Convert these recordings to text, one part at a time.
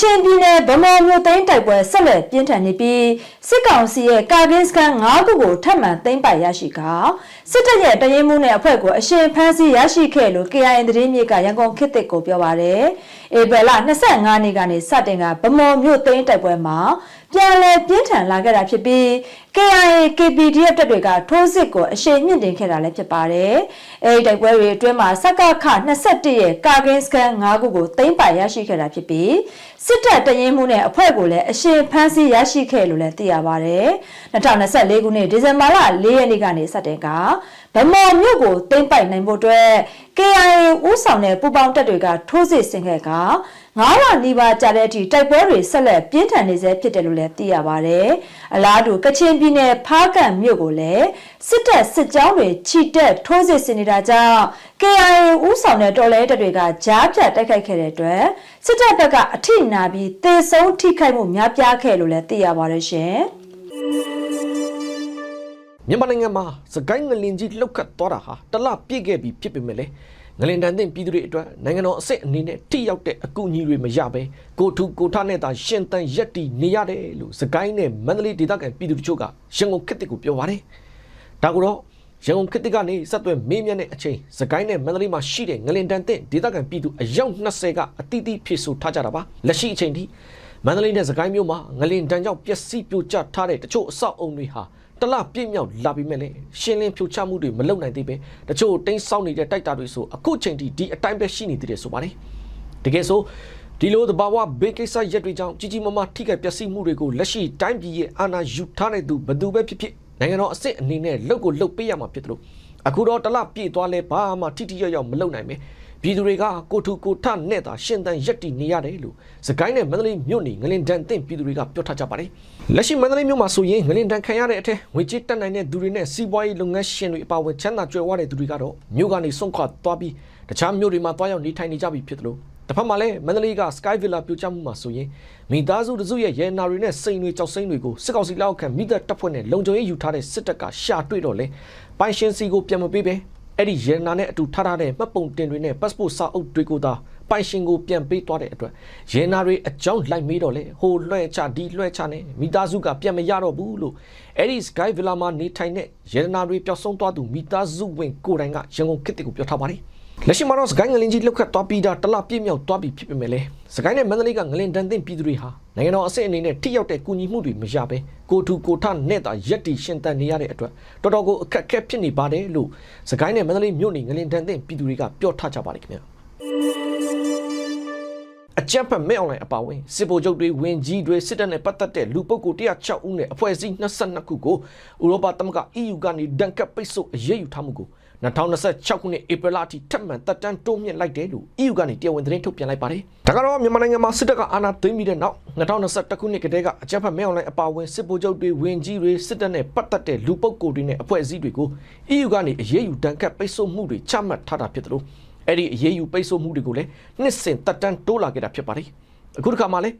ချင်ပြည်နယ်ဗမော်မြို့သိမ်းတိုက်ပွဲဆက်လက်ပြင်းထန်နေပြီးစစ်ကောင်စီရဲ့ကာကင်းစကန်၅ခုကိုထပ်မံသိမ်းပိုက်ရရှိကစစ်တပ်ရဲ့တရင်မှုနဲ့အဖွဲ့ကိုအရှင်ဖမ်းဆီးရရှိခဲ့လို့ KIN သတင်းမြေကရန်ကုန်ခေတ်သစ်ကိုပြောပါရယ်ဧပြီလ25နေ့ကနေစတင်ကဗမော်မြို့သိမ်းတိုက်ပွဲမှာပြန်လည်ပြင်းထန်လာခဲ့တာဖြစ်ပြီး KIA KPDF တပ်တွေကထိုးစစ်ကိုအရှိန်မြင့်တင်ခဲ့တာလည်းဖြစ်ပါတယ်။အဲဒီတိုက်ပွဲတွေအတွင်းမှာစက္ကခ21ရဲ့ကာကင်းစကန်5ခုကိုသိမ်းပိုက်ရရှိခဲ့တာဖြစ်ပြီးစစ်တပ်တရင်မှုနဲ့အဖွဲ့ကိုလည်းအရှိန်ဖမ်းဆီးရရှိခဲ့လို့လည်းသိရပါတယ်။2024ခုနှစ်ဒီဇင်ဘာလ4ရက်နေ့ကနေစတင်ကဗမော်မြို့ကိုသိမ်းပိုက်နိုင်ဖို့အတွက် KIA ဦးဆောင်တဲ့ပူးပေါင်းတပ်တွေကထိုးစစ်ဆင်ခဲ့ကငါးလနီးပါးကြာတဲ့အထိတိုက်ပွဲတွေဆက်လက်ပြင်းထန်နေဆဲဖြစ်တယ်လို့လည်းသိရပါတယ်။အလားတူကချင်ပြည်နယ်ဖားကန့်မြို့ကိုလည်းစစ်တပ်စစ်ကြောင်းတွေခြိတက်ထိုးစစ်ဆင်နေတာကြောင့် KIA ဦးဆောင်တဲ့တော်လှန်ရေးတပ်တွေကကြားဖြတ်တိုက်ခိုက်ခဲ့တဲ့အတွက်စစ်တပ်ဘက်ကအထိနာပြီးတေဆုံးထိခိုက်မှုများပြားခဲ့လို့လည်းသိရပါတယ်ရှင်။မြန်မာနိုင်ငံမှာစကိုင်းငလင်ကြီးလှုပ်ခတ်သွားတာဟာတလပြည့်ခဲ့ပြီဖြစ်ပေမဲ့လေ ငလင်တန်တဲ့ပြည်သူတွေအတွက်နိုင်ငံတော်အစစ်အနေနဲ့ထိရောက်တဲ့အကူအညီတွေမရဘဲကိုထုကိုထနဲ့သာရှင်တန်ရက်တီနေရတယ်လို့စကိုင်းနဲ့မန္တလေးဒေသခံပြည်သူတို့ကရန်ကုန်ခေတ်တစ်ကိုပြောပါတယ်။ဒါကတော့ရန်ကုန်ခေတ်တစ်ကနေဆက်သွယ်မေးမြန်းတဲ့အချိန်စကိုင်းနဲ့မန္တလေးမှာရှိတဲ့ငလင်တန်တဲ့ဒေသခံပြည်သူအယောက်20ကအတိအသီးဖြည့်ဆို့ထားကြတာပါ။လက်ရှိအချိန်ထိမန္တလေးနဲ့စကိုင်းမြို့မှာငလင်တန်ကြောင့်ပျက်စီးပြိုကျထားတဲ့တချို့အဆောက်အုံတွေဟာ တလပြည့်မြောက်လာပြီမဲ့လေရှင်းလင်းဖြိုချမှုတွေမလုပ်နိုင်သေးပဲတချို့တင်းဆောက်နေတဲ့တိုက်တာတွေဆိုအခုချိန်ထိဒီအတိုင်းပဲရှိနေသေးတယ်ဆိုပါတယ်တကယ်ဆိုဒီလိုသဘာဝဘေးကိစ္စရက်တွေကြောင့်ကြီးကြီးမားမားထိခိုက်ပျက်စီးမှုတွေကိုလက်ရှိတိုင်းပြည်ရဲ့အာဏာယူထားတဲ့သူဘယ်သူပဲဖြစ်ဖြစ်နိုင်ငံတော်အစ်စ်အနေနဲ့လှုပ်ကိုလှုပ်ပေးရမှာဖြစ်တယ်လို့အခုတော့တလပြည့်သွားလဲဘာမှထိထိရောက်ရောက်မလုပ်နိုင်ပဲ ပြည်သူတွေကကိုထုကိုထနဲ့သာရှင်တန်ရက်တီနေရတယ်လို့စကိုင်းနဲ့မန္တလေးမြို့နေငလင်တန်တင့်ပြည်သူတွေကပြောထားကြပါတယ်လက်ရှိမန္တလေးမြို့မှာဆိုရင်ငလင်တန်ခံရတဲ့အထက်ငွေကြေးတက်နိုင်တဲ့သူတွေနဲ့စီးပွားရေးလုပ်ငန်းရှင်တွေအပါအဝင်ချမ်းသာကြွယ်ဝတဲ့သူတွေကတော့မြို့ကနေဆုံးခွာသွားပြီးတခြားမြို့တွေမှာတွားရောက်နေထိုင်နေကြပြီဖြစ်တယ်လို့တစ်ဖက်မှာလည်းမန္တလေးက Sky Villa ပြိုကျမှုမှာဆိုရင်မိသားစုတစုရဲ့ရဲနာတွေနဲ့စိန်တွေကြောက်စိမ့်တွေကိုစစ်ကောင်စီလက်အောက်ခံမိသက်တပ်ဖွဲ့နဲ့လုံခြုံရေးယူထားတဲ့စစ်တပ်ကရှာတွေ့တော့လေပိုင်ရှင်စီကိုပြန်မပေးပဲ အဲ့ဒီရဲနာနဲ့အတူထားထားတဲ့မှတ်ပုံတင်တွေနဲ့ passport စာအုပ်တွေကိုသာပိုင်ရှင်ကိုပြန်ပေးသွားတဲ့အတွက်ရဲနာတွေအကြောင်းလိုက်မေးတော့လေဟိုလွှဲချဒီလွှဲချနဲ့မိသားစုကပြန်မရတော့ဘူးလို့အဲ့ဒီ Sky Villa မှာနေထိုင်တဲ့ရဲနာတွေပျောက်ဆုံးသွားသူမိသားစုဝင်ကိုယ်တိုင်ကရန်ကုန်ခေတ်ကိုပြောထားပါတယ် လက်ရှိမှာတော့စကိုင်းငလင်ကြီးလှုပ်ခတ်သွားပြီးတာတလပြည့်မြောက်သွားပြီဖြစ်ပေမဲ့လေစကိုင်းနဲ့မန္တလေးကငလင်တန်တဲ့ပြည်သူတွေဟာနိုင်ငံတော်အစစ်အနေနဲ့ထိရောက်တဲ့ကူညီမှုတွေမရဘဲကိုထူကိုထနဲ့တာရက်တီရှင်တန်နေရတဲ့အတွက်တော်တော်ကိုအခက်အခဲဖြစ်နေပါတယ်လို့စကိုင်းနဲ့မန္တလေးမြို့နေငလင်တန်တဲ့ပြည်သူတွေကပြောထားကြပါတယ်ခင်ဗျာ အကြက်ဖက်မဲ့အွန်လိုင်းအပါဝင်စစ်ဗိုလ်ချုပ်တွေဝင်ကြီးတွေစစ်တပ်နဲ့ပတ်သက်တဲ့လူပုဂ္ဂိုလ်106ဦးနဲ့အဖွဲ့အစည်း22ခုကိုဥရောပသမဂ္ဂ EU ကနေဒဏ်ကပ်ပိတ်ဆို့အရေးယူထားမှုကို2026ခုနှစ်ဧပြီလအထိထပ်မံတက်တန်းတိုးမြင့်လိုက်တယ်လို့ EU ကနေတရားဝင်သတင်းထုတ်ပြန်လိုက်ပါတယ်။ဒါကတော့မြန်မာနိုင်ငံမှာစစ်တပ်ကအာဏာသိမ်းပြီးတဲ့နောက်2021ခုနှစ်ကတည်းကအကြမ်းဖက်မဲအွန်လိုင်းအပါအဝင်စစ်ဗိုလ်ချုပ်တွေဝင်ကြီးတွေစစ်တပ်နဲ့ပတ်သက်တဲ့လူပုဂ္ဂိုလ်တွေနဲ့အဖွဲ့အစည်းတွေကို EU ကနေအရေးယူတန်ခတ်ပိတ်ဆို့မှုတွေချမှတ်ထားတာဖြစ်တယ်လို့ အဲ့ဒီအရေးယူပိတ်ဆို့မှုတွေကိုလည်းနှစ်စဉ်တက်တန်းတိုးလာခဲ့တာဖြစ်ပါတယ်။အခုတစ်ခါမှလည်း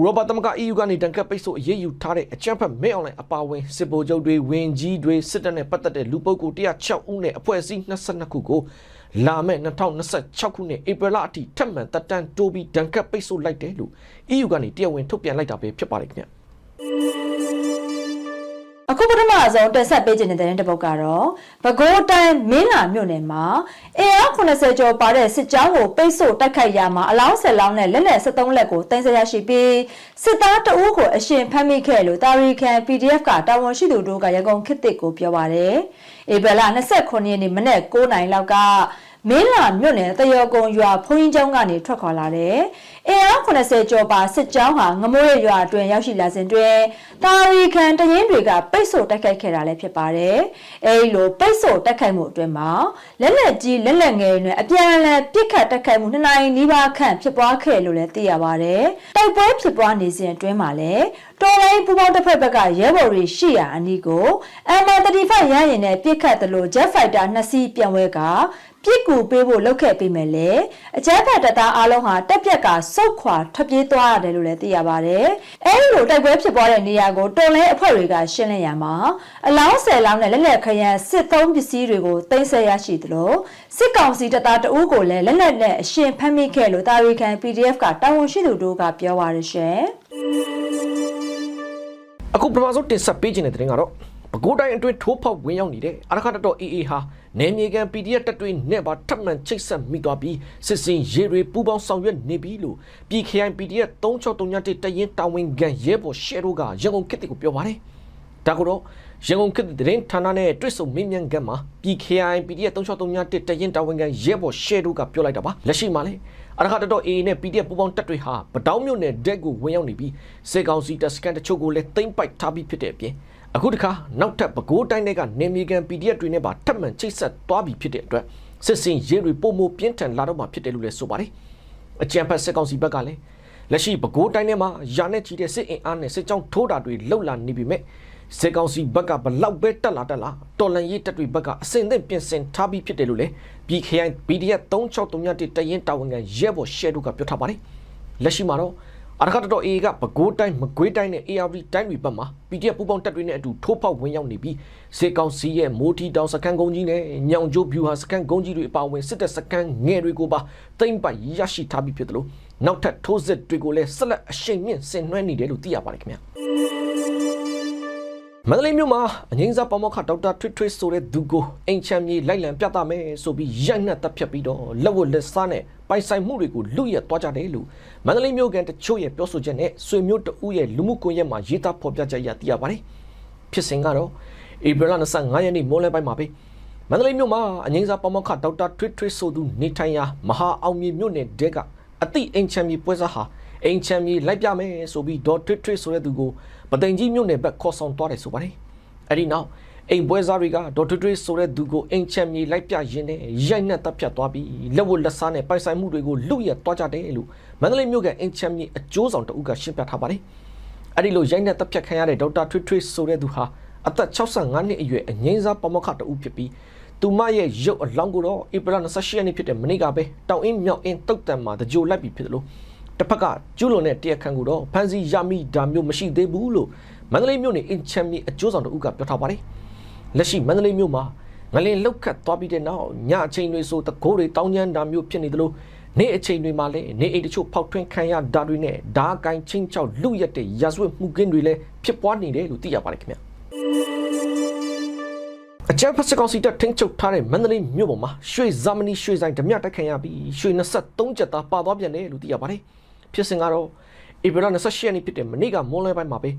ဥရောပသမဂ္ဂ EU ကနေတန်ခတ်ပိတ်ဆို့အရေးယူထားတဲ့အကြမ်းဖက်မဲအွန်လိုင်းအပါအဝင်စစ်ဗိုလ်ချုပ်တွေဝင်ကြီးတွေစစ်တပ်နဲ့ပတ်သက်တဲ့လူပုဂ္ဂိုလ်106ဦးနဲ့အဖွဲ့အစည်း22ခုကိုလာမယ့်2026ခုနှစ်ဧပြီလအထိထပ်မံတက်တန်းတိုးပြီးတန်ခတ်ပိတ်ဆို့လိုက်တယ်လို့ EU ကနေတရားဝင်ထုတ်ပြန်လိုက်တာပဲဖြစ်ပါတယ်ခင်ဗျ။ အခုပထမဆုံးတက်ဆက်ပေးခြင်းတဲ့တဲ့တစ်ပုတ်ကတော့ပဲခူးတိုင်းမင်းလာမြို့နယ်မှာအင်အား80ကျော်ပါတဲ့စစ်ကြောင်းကိုပိတ်ဆို့တိုက်ခိုက်ရမှာအလောင်း10လောင်းနဲ့လက်လက်73လက်ကိုတင်ဆက်ရရှိပြီးစစ်သားတအုပ်ကိုအရှင်ဖမ်းမိခဲ့လို့တာရီခံ PDF ကတာဝန်ရှိသူတို့ကရကုန်ခေတ်တစ်ကိုပြောပါတယ်။ဧပြီလ29ရက်နေ့မနေ့9နိုင်လောက်က မင်းလာမြို့နယ်တယောကုံရွာဖုန်းကြီးကျောင်းကနေထွက်ခွာလာတယ်။အင်အား80ကျော်ပါစစ်ကြောင်းဟာငမိုးရရွာအတွင်းရောက်ရှိလာစဉ်တွင်တာရီခံတရင်တွေကပိတ်ဆို့တိုက်ခိုက်ခဲ့တာလည်းဖြစ်ပါတယ်။အဲဒီလိုပိတ်ဆို့တိုက်ခိုက်မှုအတွင်းမှာလက်လက်ကြီးလက်လက်ငယ်တွေနဲ့အပြန်အလှန်ပစ်ခတ်တိုက်ခိုက်မှုနှစ်နိုင်နီးပါးခန့်ဖြစ်ပွားခဲ့လို့လည်းသိရပါတယ်။တိုက်ပွဲဖြစ်ပွားနေစဉ်အတွင်းမှာလည်းတော်လိုင်းပူပေါင်းတစ်ဖက်ဘက်ကရဲဘော်တွေရှိရာအနီးကို MR35 ရဟရင်နဲ့ပစ်ခတ်တယ်လို့ Jet Fighter နှစ်စီးပြန်ဝဲက ပြစ်ကူပေးဖို့လုပ်ခဲ့ပြီးမယ်လေအကြမ်းဖက်တပ်သားအားလုံးဟာတက်ပြက်ကစုတ်ခွာထွက်ပြေးသွားရတယ်လို့လည်းသိရပါတယ်အဲဒီလိုတိုက်ပွဲဖြစ်ပွားတဲ့နေရာကိုတော်လဲအဖွဲ့တွေကရှင်းလင်းရမှာအလောင်းဆယ်လောင်းနဲ့လက်လက်ခရမ်းစစ်သုံးပစ္စည်းတွေကိုသိမ်းဆည်းရရှိသလိုစစ်ကောင်စီတပ်သားတအူးကိုလည်းလက်နက်နဲ့အရှင်ဖမ်းမိခဲ့လို့တာရီကန် PDF ကတာဝန်ရှိသူတို့ကပြောပါရရှင်အခုပထမဆုံးတင်ဆက်ပေးခြင်းတဲ့တဲ့တင်ကတော့ပဲခူးတိုင်းအတွင်းထိုးဖောက်ဝင်ရောက်နေတဲ့အာရခတ်တော် AA ဟာ နယ်မြေကန် PDF တပ်တွေနဲ့ပါထပ်မံချိတ်ဆက်မိသွားပြီးစစ်စင်ရေတွေပူးပေါင်းဆောင်ရွက်နေပြီလို့ပြည် KI PDF 3631တရင်တာဝန်ခံရဲဘော်ရှယ်တို့ကရန်ကုန်ခေတ်ကိုပြောပါတယ်ဒါကိုတော့ရန်ကုန်ခေတ်တဲ့တင်ဌာနနဲ့တွစ်ဆုံမင်းမြန်ကန်မှာပြည် KI PDF 3631တရင်တာဝန်ခံရဲဘော်ရှယ်တို့ကပြောလိုက်တာပါလက်ရှိမှာလေအရခတ်တော် AA နဲ့ PDF ပူးပေါင်းတပ်တွေဟာပတောင်းမြို့နယ်ဒက်ကိုဝင်ရောက်နေပြီးစေကောင်စီတပ်စကန်တချို့ကိုလည်းသိမ့်ပိုက်ထားပြီးဖြစ်တဲ့အပြင် အခုတခါနောက်ထပ်ပဲခူးတိုင်းတွေကနေမြေကန် PDF တွေနဲ့ပါထပ်မံချိတ်ဆက်သွားပြီးဖြစ်တဲ့အတွက်စစ်စင်ရေးတွေပုံမပြင်းထန်လာတော့မှဖြစ်တယ်လို့လည်းဆိုပါတယ်အကြံဖက်စစ်ကောင်စီဘက်ကလည်းလက်ရှိပဲခူးတိုင်းထဲမှာယာနဲ့ချီတဲ့စစ်အင်အားနဲ့စစ်ကြောင်းထိုးတာတွေလှုပ်လာနေပြီမဲ့စစ်ကောင်စီဘက်ကဘလောက်ပဲတက်လာတက်လာတော်လန်ရေးတပ်တွေဘက်ကအစင်သင့်ပြင်ဆင်ထားပြီးဖြစ်တယ်လို့လည်း BKI PDF 3631တရင်တာဝန်ခံရဲဘော်ရှယ်တို့ကပြောထားပါတယ်လက်ရှိမှာတော့ အရခတ်တော် AA ကပဲခူးတိုင်းမကွေးတိုင်းနဲ့ ARV တိုင်းတွေဘက်မှာ PDF ပူပေါင်းတပ်တွေနဲ့အတူထိုးဖောက်ဝင်ရောက်နေပြီးစေကောင်စီရဲ့မိုးထီတောင်စကန်ကုန်းကြီးနဲ့ညောင်ကျိုးဗျူဟာစကန်ကုန်းကြီးတွေအပါအဝင်စစ်တပ်စကန်ငယ်တွေကိုပါတိမ့်ပိုက်ရရှိထားပြီးဖြစ်တယ်လို့နောက်ထပ်ထိုးစစ်တွေကိုလည်းဆက်လက်အရှိန်မြင့်ဆင်နွှဲနေတယ်လို့သိရပါတယ်ခင်ဗျာ မန္တလေးမြို့မှာအငိမ့်စားပေါမောက်ခဒေါက်တာထွတ်ထွတ်ဆိုတဲ့သူကိုအိမ်ချမ်းမြေလိုက်လံပြသမယ်ဆိုပြီးရိုက်နှက်တပ်ဖြတ်ပြီးတော့လက်ဝတ်လက်စားနဲ့ပိုင်ဆိုင်မှုတွေကိုလူရက်သွားကြတယ်လို့မန္တလေးမြို့ကန်တချို့ရဲ့ပြောဆိုချက်နဲ့ဆွေမျိုးတဦးရဲ့လူမှုကွန်ရက်မှာရေးသားဖော်ပြချက်ရသိရပါတယ်ဖြစ်စဉ်ကတော့ဧပြီလ25ရက်နေ့မိုးလယ်ပိုင်းမှာပဲမန္တလေးမြို့မှာအငိမ့်စားပေါမောက်ခဒေါက်တာထွတ်ထွတ်ဆိုသူနေထိုင်ရာမဟာအောင်မြေမြို့နယ်တဲကအတိအိမ်ချမ်းမြေပွဲစားဟာအိမ်ချမ်းမြေလိုက်ပြမယ်ဆိုပြီးဒေါ်ထွတ်ထွတ်ဆိုတဲ့သူကို ပသိမ်ကြီးမြို့နယ်ဘက်ခေါ်ဆောင်သွားတယ်ဆိုပါတယ်အဲ့ဒီနောက်အိမ်ပွဲစားတွေကဒေါ်ထွထွေးဆိုတဲ့သူကိုအိမ်ချက်မြေလိုက်ပြရင်းနဲ့ရိုက်နှက်တပ်ဖြတ်သွားပြီးလက်ဝတ်လက်စားနဲ့ပိုင်ဆိုင်မှုတွေကိုလူရက်သွားကြတယ်လို့မန္တလေးမြို့ကအိမ်ချက်မြေအကျိုးဆောင်တအုပ်ကရှင်းပြထားပါတယ်။အဲ့ဒီလိုရိုက်နှက်တပ်ဖြတ်ခံရတဲ့ဒေါက်တာထွထွေးဆိုတဲ့သူဟာအသက်65နှစ်အရွယ်အငိမ့်စားပမခတအုပ်ဖြစ်ပြီးသူမရဲ့ရုပ်အလောင်းကိုတော့ဧပြီလ28ရက်နေ့ဖြစ်တဲ့မနေ့ကပဲတောင်အင်းမြောက်အင်းတုတ်တန်မှာတကြိုလိုက်ပြီးဖြစ်တယ်လို့ တစ်ဖက်ကကျူးလွန်တဲ့တရားခံကိုတော့ဖမ်းဆီးရမိတာမျိုးမရှိသေးဘူးလို့မန္တလေးမြို့နေအင်ချမ်မီအကျိုးဆောင်တအုပ်ကပြောထားပါတယ်။လက်ရှိမန္တလေးမြို့မှာငလင်လောက်ခတ်သွားပြီးတဲ့နောက်ညအချိန်တွေဆိုတကိုးတွေတောင်းကျမ်းတာမျိုးဖြစ်နေသလိုနေ့အချိန်တွေမှာလည်းနေအိမ်တချို့ဖောက်ထွင်းခံရတာတွေနဲ့ဓာကိုင်းချင်းချောက်လူရက်တဲ့ရာဇဝတ်မှုကင်းတွေလည်းဖြစ်ပွားနေတယ်လို့သိရပါတယ်ခင်ဗျာ။အကြံဖက်စကောင်စီတပ်ထင်းချုပ်ထားတဲ့မန္တလေးမြို့ပေါ်မှာရွှေဇာမနီရွှေဆိုင်ဓမြတိုက်ခံရပြီးရွှေ23ကျပ်သားပါသွားပြန်တယ်လို့သိရပါတယ်။ ဖြစ်စဉ်ကတော့ဧပြီလ28ရက်နေ့ဖြစ်တဲ့မနေ့ကမွန်းလွဲပိုင်းမှာပဲ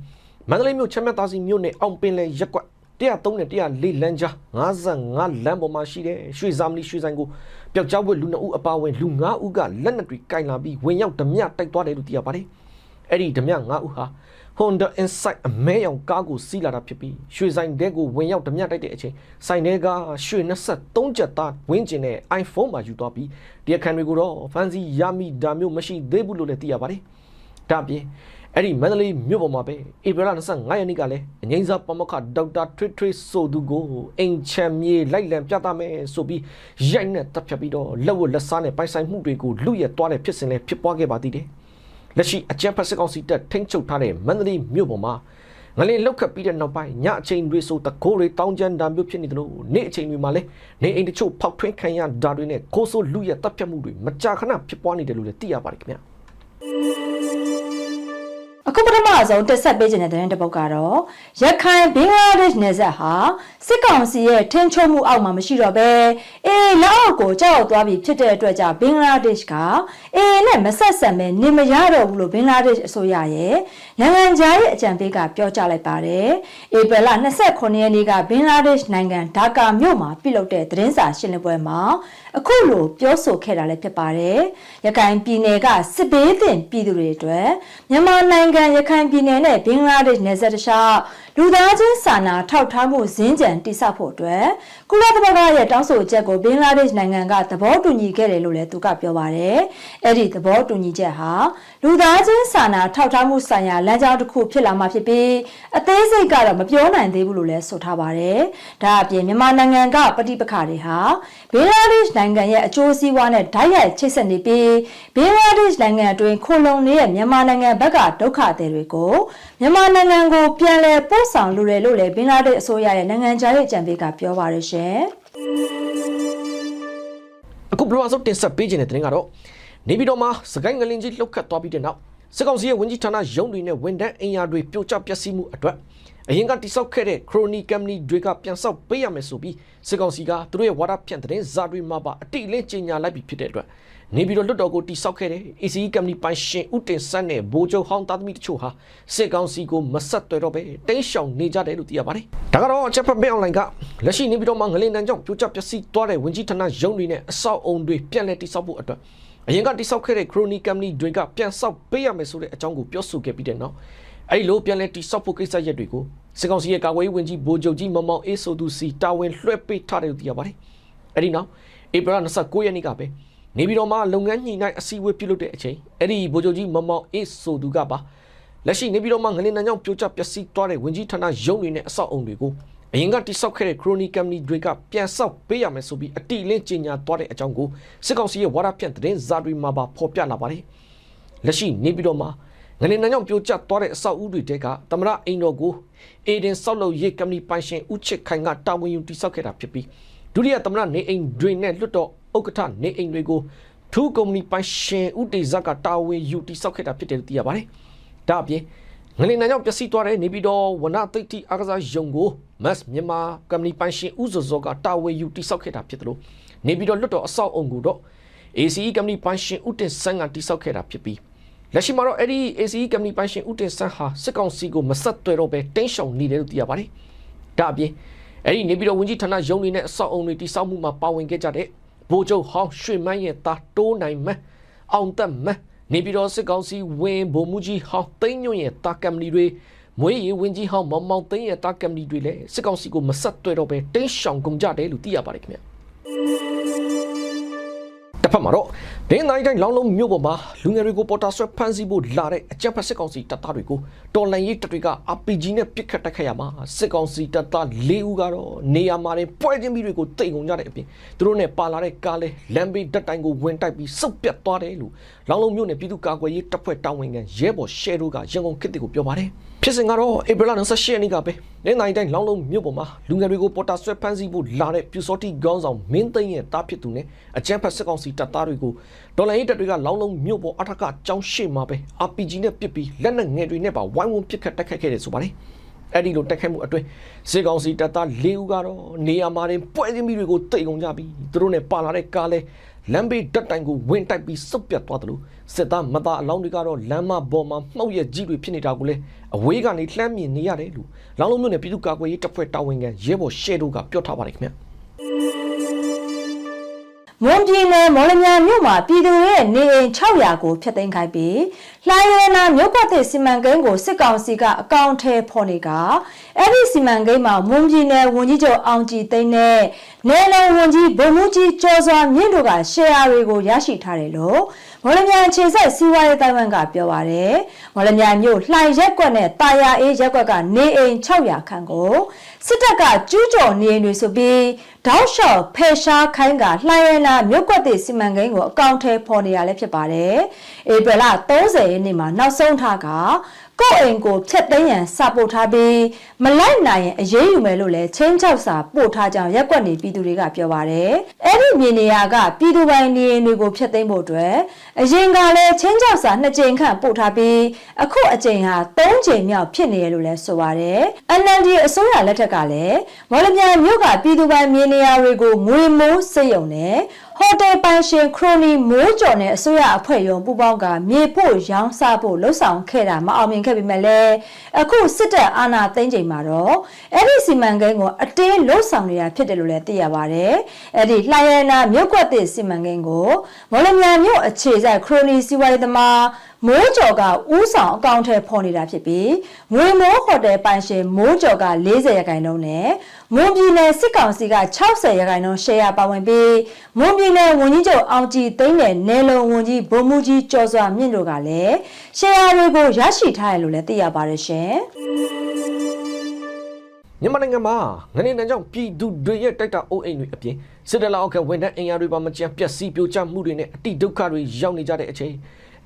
မန္တလေးမြို့ချမ်းမြတ်သားစီမြို့နယ်အောင်ပင်လယ်ရက်ကွက်103နဲ့104လမ်းကြား55လမ်းပေါ်မှာရှိတဲ့ရွှေဇာမနီရွှေဆိုင်ကိုပျောက်ကြားဝက်လူ2ဦးအပါအဝင်လူ9ဦးကလက်နက်တွေကင်လာပြီးဝင်ရောက်ဓမြတိုက်သွားတယ်လို့သိရပါတယ်။အဲ့ဒီဓမြ9ဦးဟာ Honda Insight အမဲရောင်ကားကိုစီးလာတာဖြစ်ပြီးရွှေဆိုင်တဲကိုဝင်ရောက်ဓမြတိုက်တဲ့အချိန်ဆိုင်တဲကရွှေ23ကျပ်သားဝင်းကျင်တဲ့ iPhone မှာယူသွားပြီးတရားခံတွေကိုတော့ဖန်စီရမိတာမျိုးမရှိသေးဘူးလို့လည်းသိရပါတယ်။ဒါ့အပြင်အဲ့ဒီမန္တလေးမြို့ပေါ်မှာပဲဧပြီလ25ရက်နေ့ကလည်းအငိမ့်စားပမခဒေါက်တာထွတ်ထွတ်ဆိုသူကိုအိမ်ချမ်းမြေလိုက်လံပြသမယ်ဆိုပြီးရိုက်နဲ့တပ်ဖြတ်ပြီးတော့လက်ဝတ်လက်စားနဲ့ပိုင်ဆိုင်မှုတွေကိုလူရက်သွားတဲ့ဖြစ်စဉ်လည်းဖြစ်ပွားခဲ့ပါသေးတယ်။ လက်ရှိအကြံဖက်စစ်ကောင်စီတပ်ထိန်းချုပ်ထားတဲ့မန္တလေးမြို့ပေါ်မှာငလင်လောက်ခတ်ပြီးတဲ့နောက်ပိုင်းညအချိန်တွေဆိုတကိုးတွေတောင်းကျမ်းတာမျိုးဖြစ်နေတယ်လို့နေ့အချိန်တွေမှာလည်းနေအိမ်တချို့ဖောက်ထွင်းခံရတာတွေနဲ့ကိုဆိုလူရက်တပ်ဖြတ်မှုတွေမကြာခဏဖြစ်ပွားနေတယ်လို့လည်းသိရပါတယ်ခင်ဗျာ။ အခုပထမဆုံးတက်ဆက်ပေးခြင်းတဲ့တဲ့တစ်ပုတ်ကတော့ရခိုင်ဘင်္ဂလားဒေ့ရှ်နယ်စပ်ဟာစစ်ကောင်စီရဲ့ထင်းချုံမှုအောက်မှာမရှိတော့ဘဲအေးလက်အောက်ကိုကြောက်သွားပြီးဖြစ်တဲ့အတွက်ကြောင့်ဘင်္ဂလားဒေ့ရှ်ကအေးနဲ့မဆက်ဆက်မဲနေမရတော့ဘူးလို့ဘင်္ဂလားဒေ့ရှ်အစိုးရရဲ့နိုင်ငံခြားရဲ့အကြံပေးကပြောကြားလိုက်ပါတယ်။ဧပြီလ29ရက်နေ့ကဘင်္ဂလားဒေ့ရှ်နိုင်ငံဒါကာမြို့မှာပြုလုပ်တဲ့သတင်းစာရှင်းလင်းပွဲမှာအခုလိုပြောဆိုခဲ့တာလည်းဖြစ်ပါတယ်။ရခိုင်ပြည်နယ်ကစစ်ဘေးသင့်ပြည်သူတွေအတွက်မြန်မာနိုင်ငံရခိုင်ပြည်နယ်နဲ့ဘင်္ဂလားဒေ့ရှ်နယ်စပ်တခြား လူသားချင်းစာနာထောက်ထားမှုဇင်းကြံတိစောက်ဖို့အတွက်ကုလသမဂ္ဂရဲ့တောင်းဆိုချက်ကိုဘင်္ဂလားဒေ့ရှ်နိုင်ငံကသဘောတူညီခဲ့တယ်လို့လည်းသူကပြောပါတယ်။အဲ့ဒီသဘောတူညီချက်ဟာလူသားချင်းစာနာထောက်ထားမှုဆိုင်ရာလမ်းကြောင်းတစ်ခုဖြစ်လာမှာဖြစ်ပြီးအသေးစိတ်ကတော့မပြောနိုင်သေးဘူးလို့လည်းဆိုထားပါတယ်။ဒါအပြင်မြန်မာနိုင်ငံကပဋိပက္ခတွေဟာဘင်္ဂလားဒေ့ရှ်နိုင်ငံရဲ့အကျိုးစီးပွားနဲ့ဓာတ်ရိုက်ချိတ်ဆက်နေပြီးဘင်္ဂလားဒေ့ရှ်နိုင်ငံအတွင်းခိုလုံနေတဲ့မြန်မာနိုင်ငံဘက်ကဒုက္ခသည်တွေကိုမြန်မာနိုင်ငံကိုပြန်လည်ပို့ဆောင်လိုတယ်လို့လည်းဘင်္ဂလားဒေ့ရှ်အစိုးရရဲ့နိုင်ငံခြားရေးအကြံပေးကပြောပါရရှင်။အခုဘလော့ဆော့တင်ဆက်ပေးခြင်းတဲ့တင်ကတော့နေပြည်တော်မှာစကိုင်းငလင်ကြီးလှုပ်ခတ်သွားပြီးတဲ့နောက်စစ်ကောင်စီရဲ့ဝန်ကြီးဌာနရုံးတွေနဲ့ဝန်ထမ်းအင်အားတွေပြိုကျပျက်စီးမှုအတွက်အရင်ကတိစောက်ခဲ့တဲ့ခရိုနီကမ်ပဏီတွေကပြန်ဆောက်ပေးရမယ်ဆိုပြီးစစ်ကောင်စီကသူတို့ရဲ့ဝါဒဖြန့်တဲ့ဇာတွေမှာပါအတိအလင်းကြေညာလိုက်ပြီးဖြစ်တဲ့အတွက် နေပြည်တော်လွတ်တော်ကိုတိစောက်ခဲ့တဲ့ ACE ကမ်ပဏီပိုင်ရှင်ဦးတင်ဆန်းနဲ့ဘိုးချုပ်ဟောင်းသားသမီးတချို့ဟာစစ်ကောင်စီကိုမဆက်သွဲတော့ပဲတင်းရှောင်နေကြတယ်လို့သိရပါတယ်။ဒါကတော့ချက်ဖက်မဲအွန်လိုင်းကလက်ရှိနေပြည်တော်မှာငလင်တန်းကြောင့်ပြိုကျပျက်စီးသွားတဲ့ဝန်ကြီးဌာနရုံးတွေနဲ့အဆောက်အုံတွေပြန်လည်တိစောက်ဖို့အတွက်အရင်ကတိစောက်ခဲ့တဲ့ Crony Company တွေကပြန်ဆောက်ပေးရမယ်ဆိုတဲ့အကြောင်းကိုပြောဆိုခဲ့ပြီးတဲ့နောက်အဲ့ဒီလိုပြန်လည်တိစောက်ဖို့ကိစ္စရက်တွေကိုစစ်ကောင်စီရဲ့ကာကွယ်ရေးဝန်ကြီးဗိုလ်ချုပ်ကြီးမောင်မောင်အေးဆိုသူစီတာဝန်လွှဲပေးထားတယ်လို့သိရပါတယ်။အဲ့ဒီနောက်ဧပြီလ29ရက်နေ့ကပဲ နေပြည်တော်မှာလုပ်ငန်းညှိနှိုင်းအစည်းအဝေးပြုလုပ်တဲ့အချိန်အဲ့ဒီဗိုလ်ချုပ်ကြီးမောင်မောင်အေးဆိုသူကပါလက်ရှိနေပြည်တော်မှာငလင်တန်းကြောင့်ပြိုကျပျက်စီးသွားတဲ့ဝန်ကြီးဌာနရုံးတွေနဲ့အဆောက်အုံတွေကိုအရင်ကတိစောက်ခဲ့တဲ့ Crony Company တွေကပြန်ဆောက်ပေးရမယ်ဆိုပြီးအတိအလင်းကြေညာသွားတဲ့အကြောင်းကိုစစ်ကောင်စီရဲ့ဝါဒဖြန့်သတင်းဇာတွေမှာပါဖော်ပြလာပါတယ်။လက်ရှိနေပြည်တော်မှာငလင်တန်းကြောင့်ပြိုကျသွားတဲ့အဆောက်အဦတွေတဲကသမရအိမ်တော်ကိုအေဒင်ဆောက်လုပ်ရေးကမ္ပဏီပိုင်ရှင်ဦးချစ်ခိုင်ကတာဝန်ယူတိစောက်ခဲ့တာဖြစ်ပြီးဒုတိယသမရနေအိမ်တွေနဲ့လွတ်တော် ဥက္ကဋ္ဌနေအိမ်တွေကိုထူးကုမ္ပဏီပိုင်ရှင်ဦးတေဇက်ကတာဝန်ယူတိစောက်ခဲ့တာဖြစ်တယ်လို့သိရပါတယ်။ဒါအပြင်ငလင်နန်းကြောင့်ပျက်စီးသွားတဲ့နေပြည်တော်ဝနသိတ်တီအားကစားယုံကိုမတ်မြန်မာကမ္ပဏီပိုင်ရှင်ဦးစောစောကတာဝန်ယူတိစောက်ခဲ့တာဖြစ်တယ်လို့နေပြည်တော်လွတ်တော်အဆောက်အုံကိုတော့ ACE ကမ္ပဏီပိုင်ရှင်ဦးတင်ဆန်းကတိစောက်ခဲ့တာဖြစ်ပြီးလက်ရှိမှာတော့အဲ့ဒီ ACE ကမ္ပဏီပိုင်ရှင်ဦးတင်ဆန်းဟာစစ်ကောင်စီကိုမဆက်သွဲတော့ပဲတင်းရှောင်နေတယ်လို့သိရပါတယ်။ဒါအပြင်အဲ့ဒီနေပြည်တော်ဝန်ကြီးဌာနရုံးတွေနဲ့အဆောက်အုံတွေတိစောက်မှုမှာပါဝင်ခဲ့ကြတဲ့ ဗိုလ်ချုပ်ဟောင်းရွှေမန်းရဲ့သားတိုးနိုင်မန်းအောင်သက်မန်းနေပြည်တော်စစ်ကောင်စီဝင်ဗိုလ်မှူးကြီးဟောင်းသိန်းညွန့်ရဲ့တာကမ်ပဏီတွေမွေးရီဝင်ကြီးဟောင်းမောင်မောင်သိန်းရဲ့တာကမ်ပဏီတွေလည်းစစ်ကောင်စီကိုမဆက်သွဲတော့ပဲတင်းရှောင်ကုန်ကြတယ်လို့သိရပါတယ်ခင်ဗျာတစ်ဖက်မှာတော့ ဒင်းတိုင်းတိုင်းလောင်းလုံးမြို့ပေါ်မှာလူငယ်တွေကိုပေါ်တာဆွဲဖမ်းဆီးဖို့လာတဲ့အကြမ်းဖက်စစ်ကောင်စီတပ်သားတွေကိုတော်လန်ရေးတပ်တွေက RPG နဲ့ပစ်ခတ်တိုက်ခိုက်ရမှာစစ်ကောင်စီတပ်သား၄ဦးကတော့နေရာမှာတင်ပွဲချင်းပြီးတွေကိုတိတ်ကုန်ကြတဲ့အပြင်သူတို့နဲ့ပါလာတဲ့ကားလဲလမ်းဘေးဓာတ်တိုင်ကိုဝင်တိုက်ပြီးစုပ်ပြတ်သွားတယ်လို့လောင်းလုံးမြို့နယ်ပြည်သူ့ကာကွယ်ရေးတပ်ဖွဲ့တာဝန်ခံရဲဘော်ရှဲတို့ကရန်ကုန်ခေတ်တွေကိုပြောပါတယ်ဖြစ်စဉ်ကတော့ဧပြီလ28ရက်နေ့ကပဲနေနိုင်တိုင်းလောင်းလုံးမြို့ပေါ်မှာလူငယ်တွေကိုပေါ်တာဆွဲဖမ်းဆီးဖို့လာတဲ့ပြူစောတိခေါင်းဆောင်မင်းသိန်းရဲ့တားဖြစ်သူနဲ့အကြမ်းဖက်စစ်ကောင်စီတပ်သားတွေကိုဒေါ်လာရေးတပ်တွေကလောင်းလုံးမြို့ပေါ်အထက်ကကြောင်းရှိမှာပဲ RPG နဲ့ပစ်ပြီးလက်နက်ငယ်တွေနဲ့ပါဝိုင်းဝန်းပစ်ခတ်တိုက်ခတ်ခဲ့တယ်ဆိုပါတယ်အဲ့ဒီလိုတက်ခိုက်မှုအတွင်းစေကောင်စီတပ်သား၄ဦးကတော့နေရာမှာတင်ပွဲချင်းပြီးတွေကိုတိတ်ကုန်ကြပြီးသူတို့နဲ့ပါလာတဲ့ကားလဲလမ်းဘေးဓာတ်တိုင်ကိုဝင်တိုက်ပြီးစုပ်ပြတ်သွားတယ်လို့စစ်သားမသားအလောင်းတွေကတော့လမ်းမပေါ်မှာမှောက်ရက်ကြီးတွေဖြစ်နေတာကိုလည်းအဝေးကနေလှမ်းမြင်နေရတယ်လို့လောင်းလုံးမြို့နယ်ပြည်သူ့ကာကွယ်ရေးတပ်ဖွဲ့တာဝန်ခံရဲဘော်ရှဲတို့ကပြောထားပါတယ်ခင်ဗျာ မွန်ပြည်နယ်မော်လမြိုင်မြို့မှာပြည်သူရဲ့နေအိမ်600ကိုဖျက်သိမ်းခိုင်းပြီးလှိုင်းရဲနာမြို့ကသစ်စီမံကိန်းကိုစစ်ကောင်စီကအကောင့်ထဲဖော်နေကအဲ့ဒီစီမံကိန်းမှာမွန်ပြည်နယ်ဝန်ကြီးချုပ်အောင်ကြည်သိန်းနဲ့နယ်လုံဝန်ကြီးဗိုလ်မှူးကြီးကျော်စွာမြင့်တို့ကရှယ်ယာတွေကိုရရှိထားတယ်လို့ မော်လမြိုင်ခြေဆက်စီးပွားရေးတိုင်ဝမ်ကပြောပါရယ်မော်လမြိုင်မြို့လှိုင်ရက်ကွက်နဲ့တာယာအေးရက်ကွက်ကနေအိမ်600ခန့်ကိုစစ်တပ်ကကျူးကျော်နေအိမ်တွေဆိုပြီးတောက်လျှောက်ဖယ်ရှားခိုင်းကလှိုင်ရနာမြို့ကွက်သစ်စီမံကိန်းကိုအကောင့်ထဲပေါ်နေရလဲဖြစ်ပါတယ်ဧပြီလ30ရက်နေ့မှာနောက်ဆုံးထားက ကိုယ့်အိမ်ကိုဖျက်သိမ်းရန်စာပို့ထားပြီးမလိုက်နိုင်ရင်အရေးယူမယ်လို့လည်းချင်းချောက်စာပို့ထားကြောင်းရက်ကွက်နေပြည်သူတွေကပြောပါတယ်အဲ့ဒီမြေနေရာကပြည်သူပိုင်နေအိမ်တွေကိုဖျက်သိမ်းဖို့အတွက်အရင်ကလည်းချင်းချောက်စာနှစ်ကြိမ်ခန့်ပို့ထားပြီးအခုအကြိမ်ဟာ၃ကြိမ်မြောက်ဖြစ်နေရလို့လည်းဆိုပါတယ် NLD အစိုးရလက်ထက်ကလည်းမော်လမြိုင်မြို့ကပြည်သူပိုင်မြေနေရာတွေကိုငွေမိုးစိတ်ယုံနဲ့ ဟိုတယ်ပိုင်ရှင်ခရိုနီမိုးကျော်နဲ့အစိုးရအဖွဲ့ရုံပူးပေါင်းကမြေဖို့ရောင်းစားဖို့လှုပ်ဆောင်ခဲ့တာမအောင်မြင်ခဲ့ပေမဲ့လည်းအခုစစ်တပ်အာဏာသိမ်းချိန်မှာတော့အဲ့ဒီစီမံကိန်းကိုအတင်းလှုပ်ဆောင်နေတာဖြစ်တယ်လို့လည်းသိရပါတယ်။အဲ့ဒီလှိုင်ရနာမြို့ကွက်သစ်စီမံကိန်းကိုမော်လမြိုင်မြို့အခြေစိုက်ခရိုနီစီဝါရေးသမားမိုးကျော်ကဥဆောင်အကောင့်ထဲပေါ်နေတာဖြစ်ပြီးငွေမိုးဟိုတယ်ပိုင်ရှင်မိုးကျော်က40ရာခိုင်နှုန်းနဲ့ မွန်ပြည်နယ်စစ်ကောင်စီက60ရာခိုင်နှုန်းရှယ်ယာပါဝင်ပြီးမွန်ပြည်နယ်ဝန်ကြီးချုပ်အောင်ကြည်သိန်းနဲ့နယ်လုံဝန်ကြီးဗိုလ်မှူးကြီးကျော်စွာမြင့်တို့ကလည်းရှယ်ယာတွေကိုရရှိထားတယ်လို့လည်းသိရပါတယ်ရှင်။မြန်မာနိုင်ငံမှာငနေတန်းကြောင့်ပြည်သူတွေရဲ့တိုက်တာအိုးအိမ်တွေအပြင်စစ်တပ်လက်အောက်ကဝန်ထမ်းအင်အားတွေပါမကြမ်းပျက်စီးပြိုကျမှုတွေနဲ့အတိဒုက္ခတွေရောက်နေကြတဲ့အချိန်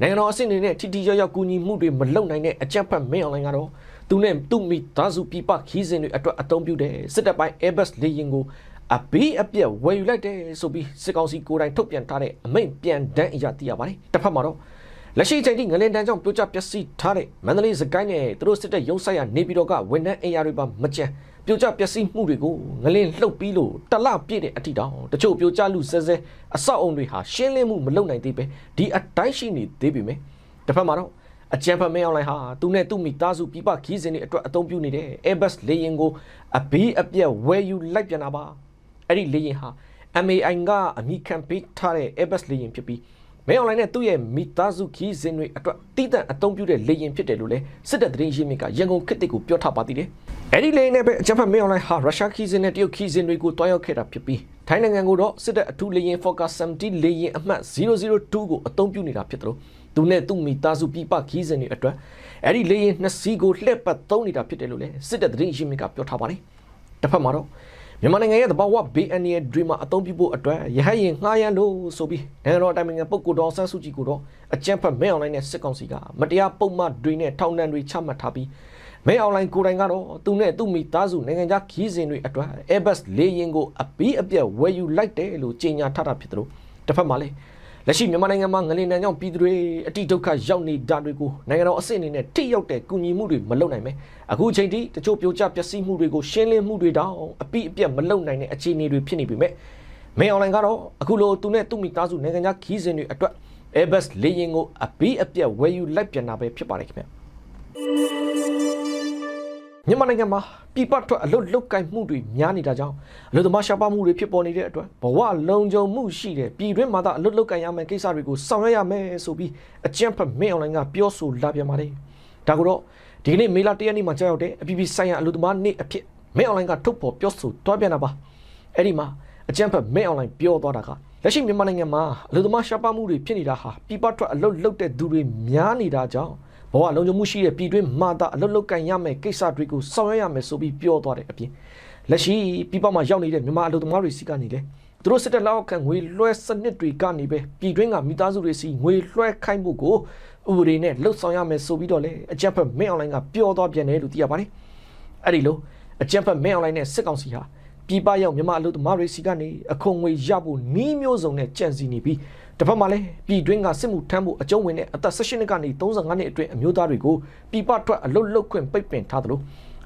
နိုင်ငံတော်အဆင့်တွေနဲ့ထိထိရောက်ရောက်ကူညီမှုတွေမလုပ်နိုင်တဲ့အကြမ်းဖက်မင်းအွန်လိုင်းကတော့ သူနဲ့သူ့မိသားစုပြပခီးစဉ်တွေအတွက်အသုံးပြုတဲ့စစ်တပ်ပိုင်း Airbus လေယာဉ်ကိုအပီးအပြက်ဝယ်ယူလိုက်တယ်ဆိုပြီးစစ်ကောင်စီကိုယ်တိုင်ထုတ်ပြန်ထားတဲ့အမိန့်ပြန်တန်းအရာသိရပါတယ်တစ်ဖက်မှာတော့လက်ရှိအချိန်ထိငလင်တန်းကြောင့်ပြိုကျပျက်စီးထားတဲ့မန္တလေးစကိုင်းနဲ့သူတို့စစ်တပ်ရုံးဆိုင်ရာနေပြည်တော်ကဝန်ထမ်းအင်အားတွေပါမကြမ်းပြိုကျပျက်စီးမှုတွေကိုငလင်လှုပ်ပြီးလို့တလပြည့်တဲ့အထိတောင်တချို့ပြိုကျလူဆဲဆဲအဆောက်အုံတွေဟာရှင်းလင်းမှုမလုပ်နိုင်သေးပဲဒီအတိုင်းရှိနေသေးပြီမယ်တစ်ဖက်မှာတော့ အကြံဖတ်မဲအွန်လိုင်းဟာသူနဲ့သူ့မိသားစုပြပခီးစဉ်တွေအတွက်အသုံးပြုနေတဲ့ Airbus လေယာဉ်ကိုအဘေးအပြက်ဝယ်ယူလိုက်ပြန်တာပါအဲ့ဒီလေယာဉ်ဟာ MAI ကအမိခံပေးထားတဲ့ Airbus လေယာဉ်ဖြစ်ပြီးမဲအွန်လိုင်းနဲ့သူ့ရဲ့မိသားစုခီးစဉ်တွေအတွက်တိတန့်အသုံးပြုတဲ့လေယာဉ်ဖြစ်တယ်လို့လည်းစစ်တပ်သတင်းရင်းမြစ်ကရန်ကုန်ခေတ်တစ်ကိုပြောထားပါသေးတယ်။အဲဒီလေယာဉ်နဲ့ပဲအကြမ်းဖက်မဲအွန်လိုင်းဟာရုရှားခီးစဉ်နဲ့တရုတ်ခီးစဉ်တွေကိုတွားရောက်ခဲ့တာဖြစ်ပြီးထိုင်းနိုင်ငံကိုတော့စစ်တပ်အထူးလေယာဉ် Focus 70လေယာဉ်အမှတ်002ကိုအသုံးပြုနေတာဖြစ်တယ်လို့ သူနဲ့သူ့မိသားစုပြပခီးစဉ်တွေအတွက်အဲဒီလေယာဉ်နှစ်စီးကိုလှည့်ပတ်သုံးနေတာဖြစ်တယ်လို့လည်းစစ်တပ်သတင်းရင်းမြစ်ကပြောထားပါတယ်။တစ်ဖက်မှာတော့မြန်မာနိုင်ငံရဲ့သဘာဝဘေးအန္တရာယ်တွေမှာအသုံးပြုဖို့အတွက်ရဟတ်ရင်ငှားရမ်းလို့ဆိုပြီးနိုင်ငံတော်အတိုင်ပင်ခံပုဂ္ဂိုလ်တော်ဆန်းစုကြည်ကိုတော့အကြံဖတ်မဲအွန်လိုင်းနဲ့စစ်ကောင်စီကမတရားပုံမှန်တွေနဲ့ထောင်ဒဏ်တွေချမှတ်ထားပြီးမဲအွန်လိုင်းကိုယ်တိုင်ကတော့သူနဲ့သူ့မိသားစုနိုင်ငံခြားခီးစဉ်တွေအတွက် Airbus လေယာဉ်ကိုအပီးအပြက်ဝယ်ယူလိုက်တယ်လို့ကြေညာထားတာဖြစ်တယ်လို့တစ်ဖက်မှာလည်း လက်ရှိမြန်မာနိုင်ငံမှာငလင်တန်းကြောင့်ပြည်သူတွေအတိဒုက္ခရောက်နေတာတွေကိုနိုင်ငံတော်အဆင့်အနေနဲ့ထိရောက်တဲ့ကူညီမှုတွေမလုပ်နိုင်ပဲအခုအချိန်ထိတချို့ပြိုကျပျက်စီးမှုတွေကိုရှင်းလင်းမှုတွေတောင်အပိအပြက်မလုပ်နိုင်တဲ့အခြေအနေတွေဖြစ်နေပြီမဲ့မဲအွန်လိုင်းကတော့အခုလိုသူနဲ့သူ့မိသားစုနိုင်ငံခြားခီးစဉ်တွေအတွက် Airbus လေယာဉ်ကိုအပိအပြက်ဝယ်ယူလိုက်ပြန်တာပဲဖြစ်ပါတယ်ခင်ဗျ မြန်မာနိုင်ငံမှာပြည်ပထွက်အလုတ်လုတ်ကင်မှုတွေများနေတာကြောင့်အလုတ်သမားရှားပါမှုတွေဖြစ်ပေါ်နေတဲ့အတွက်ဘဝလုံခြုံမှုရှိတဲ့ပြည်တွင်းမှာသာအလုတ်လုတ်ကင်ရမယ့်ကိစ္စတွေကိုဆောင်ရွက်ရမယ်ဆိုပြီးအကြံဖတ်မင်းအွန်လိုင်းကပြောဆိုလာပြန်ပါတယ်ဒါကိုတော့ဒီကနေ့မေလ၁ရက်နေ့မှာကြောက်ရောက်တဲ့အပြည်ပြည်ဆိုင်ရာအလုတ်သမားနေ့အဖြစ်မင်းအွန်လိုင်းကထုတ်ဖော်ပြောဆိုတွားပြန်တာပါအဲ့ဒီမှာအကြံဖတ်မင်းအွန်လိုင်းပြောသွားတာကလက်ရှိမြန်မာနိုင်ငံမှာအလုတ်သမားရှားပါမှုတွေဖြစ်နေတာဟာပြည်ပထွက်အလုတ်လုတ်တဲ့သူတွေများနေတာကြောင့် ဘဝလုံခြုံမှုရှိတဲ့ပြည်တွင်းမှာသာအလုတ်လုတ်ကန်ရမယ်ကိစ္စတွေကိုဆောင်ရွက်ရမယ်ဆိုပြီးပြောသွားတဲ့အပြင်လက်ရှိပြည်ပမှာရောက်နေတဲ့မြန်မာအလုတ်သမားတွေစီကနေလေသူတို့စစ်တပ်လောက်ခံငွေလွှဲစနစ်တွေကနေပဲပြည်တွင်းကမိသားစုတွေစီငွေလွှဲခိုင်းဖို့ကိုဥပဒေနဲ့လှုပ်ဆောင်ရမယ်ဆိုပြီးတော့လေအကြက်ဖက်မင်းအွန်လိုင်းကပြောသွားပြန်တယ်လို့သိရပါတယ်အဲ့ဒီလိုအကြက်ဖက်မင်းအွန်လိုင်းနဲ့စစ်ကောင်စီဟာပြည်ပရောက်မြန်မာအလုတ်သမားတွေစီကနေအခွန်ငွေရဖို့နှီးမျိုးစုံနဲ့ကြံစီနေပြီး တစ်ဖက်မှာလည်းပြည်တွင်းကစစ်မှုထမ်းဖို့အကျုံးဝင်တဲ့အသက်16နှစ်ကနေ35နှစ်အတွင်းအမျိုးသားတွေကိုပြည်ပထွက်အလုတ်လုတ်ခွင့်ပိတ်ပင်ထားသလို